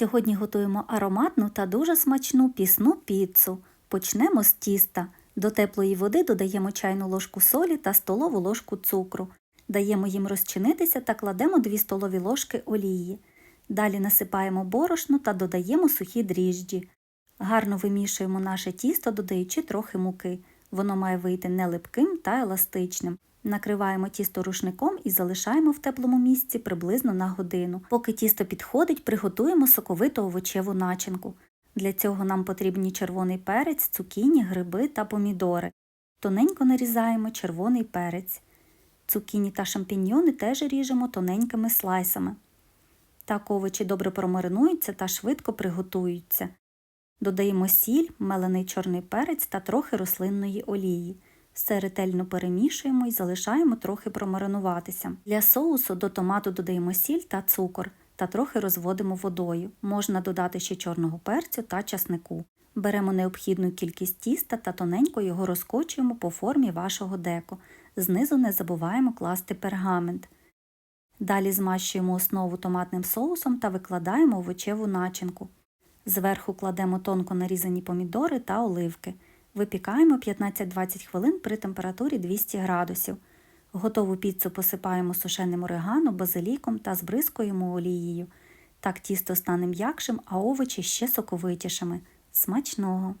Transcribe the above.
Сьогодні готуємо ароматну та дуже смачну пісну піцу. Почнемо з тіста. До теплої води додаємо чайну ложку солі та столову ложку цукру. Даємо їм розчинитися та кладемо 2 столові ложки олії. Далі насипаємо борошно та додаємо сухі дріжджі. Гарно вимішуємо наше тісто, додаючи трохи муки. Воно має вийти не липким та еластичним. Накриваємо тісто рушником і залишаємо в теплому місці приблизно на годину. Поки тісто підходить, приготуємо соковиту овочеву начинку. Для цього нам потрібні червоний перець, цукіні, гриби та помідори. Тоненько нарізаємо червоний перець. Цукіні та шампіньйони теж ріжемо тоненькими слайсами. Так овочі добре промаринуються та швидко приготуються. Додаємо сіль, мелений чорний перець та трохи рослинної олії. Все ретельно перемішуємо і залишаємо трохи промаринуватися. Для соусу до томату додаємо сіль та цукор та трохи розводимо водою. Можна додати ще чорного перцю та часнику. Беремо необхідну кількість тіста та тоненько його розкочуємо по формі вашого деко. Знизу не забуваємо класти пергамент. Далі змащуємо основу томатним соусом та викладаємо овочеву начинку. Зверху кладемо тонко нарізані помідори та оливки. Випікаємо 15-20 хвилин при температурі 200 градусів. Готову піцу посипаємо сушеним орегано, базиліком та збризкуємо олією. Так тісто стане м'якшим, а овочі ще соковитішими. Смачного!